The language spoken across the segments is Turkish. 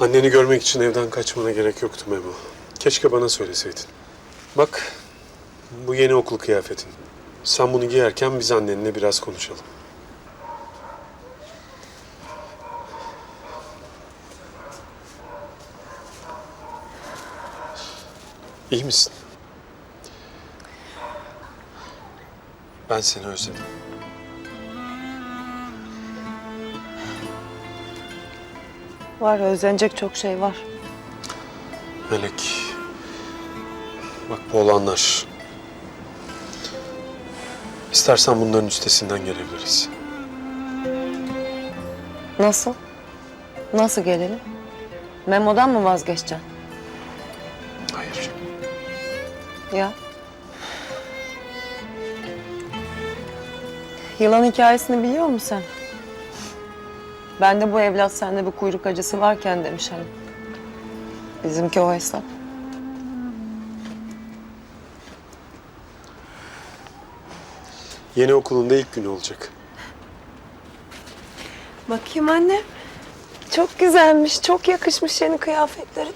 Anneni görmek için evden kaçmana gerek yoktu Memo. Keşke bana söyleseydin. Bak, bu yeni okul kıyafetin. Sen bunu giyerken biz annenle biraz konuşalım. İyi misin? Ben seni özledim. Var özlenecek çok şey var. Melek. Bak bu olanlar. İstersen bunların üstesinden gelebiliriz. Nasıl? Nasıl gelelim? Memo'dan mı vazgeçeceksin? Hayır. Ya. Yılan hikayesini biliyor musun sen? Ben de bu evlat sende bir kuyruk acısı varken demiş hani. Bizimki o hesap. Yeni okulunda ilk günü olacak. Bakayım anne. Çok güzelmiş, çok yakışmış yeni kıyafetlerin.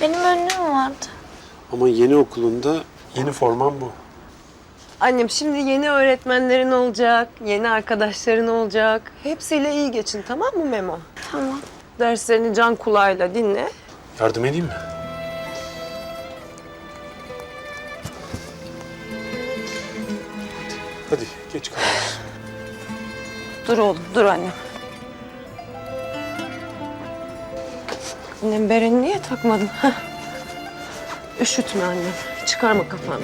Benim önlüğüm vardı. Ama yeni okulunda yeni forman bu. Annem şimdi yeni öğretmenlerin olacak, yeni arkadaşların olacak. Hepsiyle iyi geçin tamam mı Memo? Tamam. Derslerini can kulağıyla dinle. Yardım edeyim mi? Hadi geç kalıyoruz. Dur oğlum, dur annem. Annem bereni niye takmadın? Üşütme annem. Çıkarma kafanı.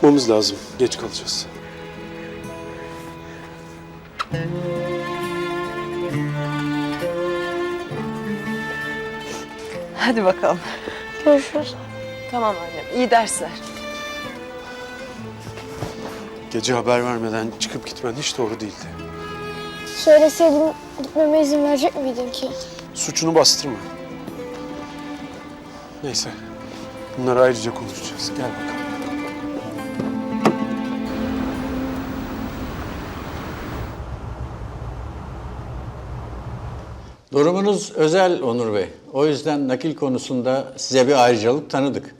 Çıkmamız lazım. Geç kalacağız. Hadi bakalım. Görüşürüz. Tamam annem. İyi dersler. Gece haber vermeden çıkıp gitmen hiç doğru değildi. Söyleseydin gitmeme izin verecek miydin ki? Suçunu bastırma. Neyse. Bunları ayrıca konuşacağız. Gel bakalım. Durumunuz özel Onur Bey. O yüzden nakil konusunda size bir ayrıcalık tanıdık.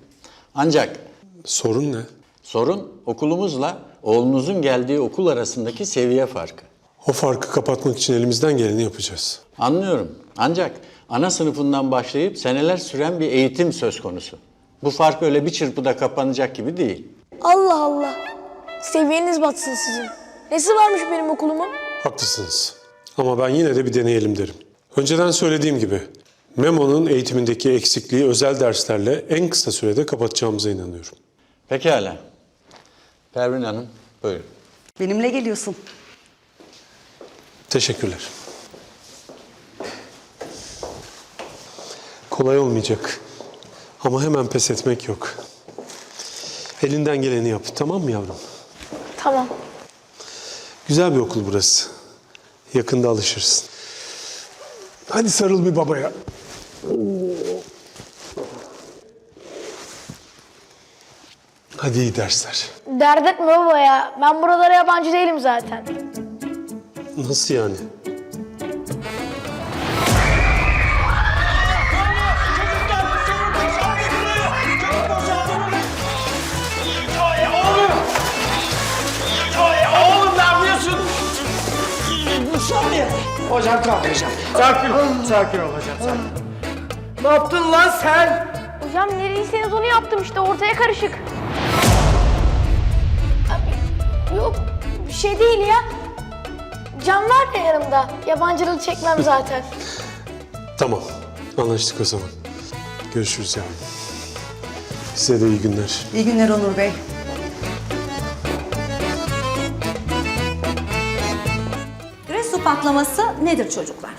Ancak Sorun ne? sorun okulumuzla oğlunuzun geldiği okul arasındaki seviye farkı. O farkı kapatmak için elimizden geleni yapacağız. Anlıyorum. Ancak ana sınıfından başlayıp seneler süren bir eğitim söz konusu. Bu fark öyle bir çırpıda kapanacak gibi değil. Allah Allah. Seviyeniz batsın sizin. Nesi varmış benim okulumun? Haklısınız. Ama ben yine de bir deneyelim derim. Önceden söylediğim gibi Memo'nun eğitimindeki eksikliği özel derslerle en kısa sürede kapatacağımıza inanıyorum. Pekala. Pervin Hanım, buyurun. Benimle geliyorsun. Teşekkürler. Kolay olmayacak. Ama hemen pes etmek yok. Elinden geleni yap. Tamam mı yavrum? Tamam. Güzel bir okul burası. Yakında alışırsın. Hadi sarıl bir babaya. Hadi iyi dersler. Dert etme baba ya. Ben buralara yabancı değilim zaten. Nasıl yani? Hocam kalkacağım. Sakin ol. Sakin ol hocam. Sakin. Ne yaptın lan sen? Hocam nereyseniz onu yaptım işte ortaya karışık. Abi, yok bir şey değil ya. Can var ya yanımda. Yabancılığı çekmem zaten. Tamam. Anlaştık o zaman. Görüşürüz yavrum. Size de iyi günler. İyi günler Onur Bey. Patlaması nedir çocuklar?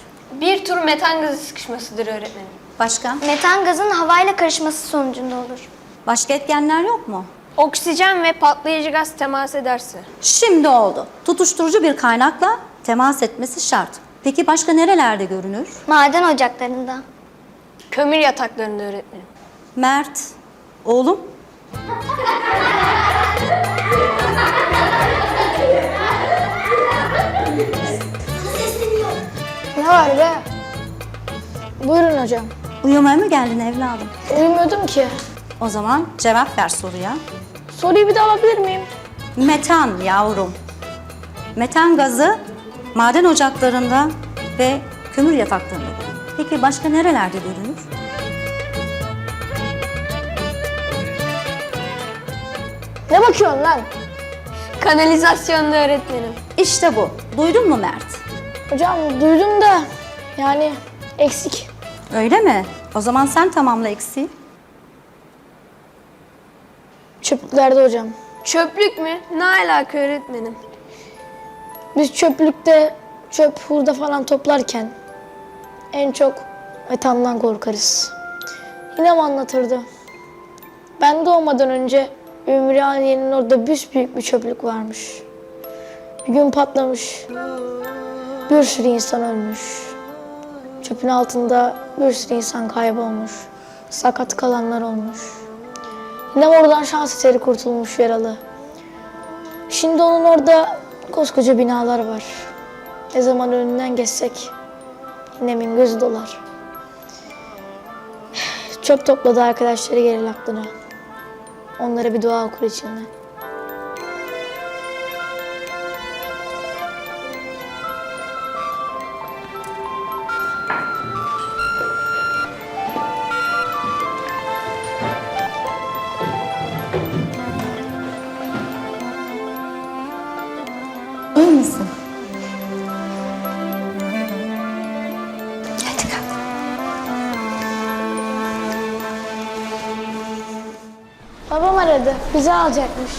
Bir tür metan gazı sıkışmasıdır öğretmenim. Başka? Metan gazın havayla karışması sonucunda olur. Başka etkenler yok mu? Oksijen ve patlayıcı gaz temas ederse. Şimdi oldu. Tutuşturucu bir kaynakla temas etmesi şart. Peki başka nerelerde görünür? Maden ocaklarında. Kömür yataklarında öğretmenim. Mert, oğlum Ne var be? Buyurun hocam. Uyumaya mı geldin evladım? Uyumuyordum ki. O zaman cevap ver soruya. Soruyu bir daha alabilir miyim? Metan yavrum. Metan gazı maden ocaklarında ve kömür yataklarında bulunur. Peki başka nerelerde görünür? Ne bakıyorsun lan? Kanalizasyonda öğretmenim. İşte bu. Duydun mu Mert? Hocam duydum da yani eksik. Öyle mi? O zaman sen tamamla eksiği. Çöplüklerde hocam. Çöplük mü? Ne alaka öğretmenim? Biz çöplükte çöp, hurda falan toplarken en çok metandan korkarız. Yine mi anlatırdı? Ben doğmadan önce Ümraniye'nin orada büyük bir çöplük varmış. Bir gün patlamış. Bir sürü insan ölmüş. Çöpün altında bir sürü insan kaybolmuş. Sakat kalanlar olmuş. Yine oradan şans eseri kurtulmuş yaralı. Şimdi onun orada koskoca binalar var. Ne zaman önünden geçsek annemin gözü dolar. Çöp topladı arkadaşları gelir aklına. Onlara bir dua okur içinden. Bizi alacakmış.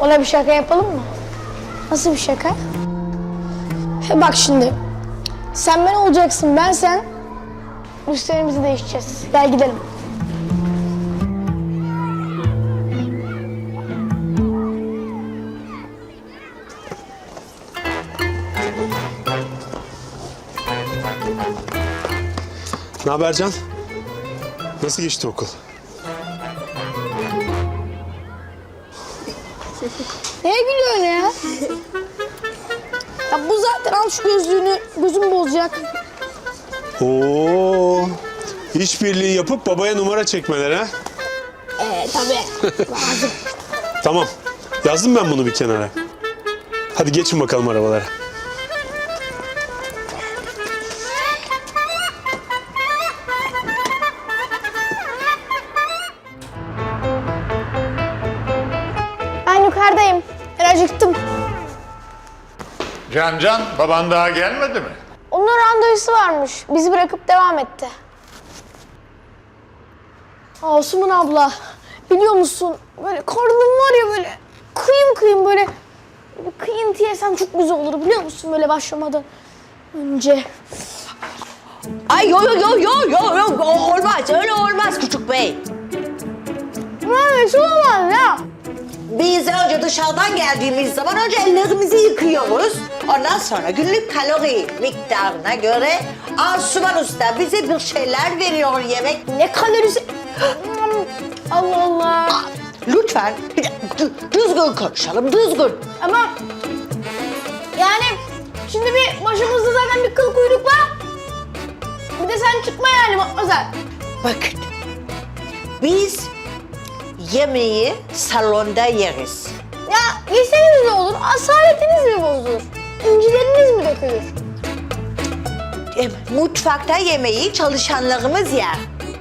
Ona bir şaka yapalım mı? Nasıl bir şaka? He bak şimdi. Sen ben olacaksın, ben sen. Üstlerimizi değişeceğiz. Gel gidelim. Ne haber Can? Nasıl geçti okul? Neye gülüyorsun ya? ya bu zaten al şu gözlüğünü. Gözüm bozacak. Oo, işbirliği yapıp babaya numara çekmeler ha? Ee tabii. Tamam. Yazdım ben bunu bir kenara. Hadi geçin bakalım arabalara. Ben yukarıdayım. Ben acıktım. Can Can, baban daha gelmedi mi? Onun randevusu varmış. Bizi bırakıp devam etti. Asuman abla, biliyor musun? Böyle karnım var ya böyle kıyım kıyım böyle bir kıyıntı yesem çok güzel olur biliyor musun? Böyle başlamadan önce. Ay yo yo yo yo yo yo olmaz öyle olmaz küçük bey. Neresi olmaz ya? Biz önce dışarıdan geldiğimiz zaman önce ellerimizi yıkıyoruz. Ondan sonra günlük kalori miktarına göre Asuman Usta bize bir şeyler veriyor yemek. Ne kalorisi? Allah Allah. Lütfen bir de dü- düzgün konuşalım düzgün. Ama yani şimdi bir başımızda zaten bir kıl kuyruk var. Bir de sen çıkma yani Matmazel. Bakın biz yemeği salonda yeriz. Ya yeseniz ne olur? Asaletiniz mi bozulur? İncileriniz mi dökülür? E, mutfakta yemeği çalışanlarımız yer.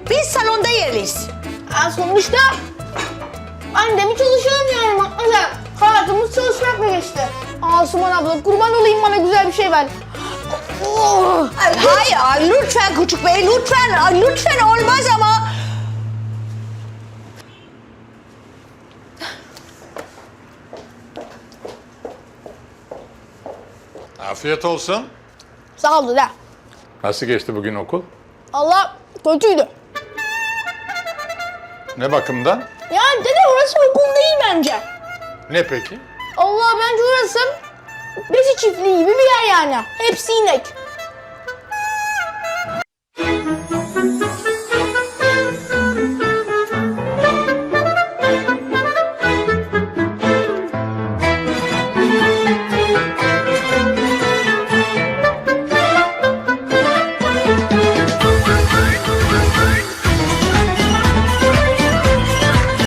Biz salonda yeriz. Ya sonuçta annem çalışıyorum yani Matmazel. Hayatımız çalışmakla geçti. Asuman abla kurban olayım bana güzel bir şey ver. Oh. Ay, Hayır, ay, lütfen küçük bey, lütfen, ay, lütfen olmaz ama. Afiyet olsun. Sağ ol dede. Nasıl geçti bugün okul? Allah kötüydü. Ne bakımdan? Ya dede orası okul değil bence. Ne peki? Allah bence orası besi çiftliği gibi bir yer yani. Hepsi inek.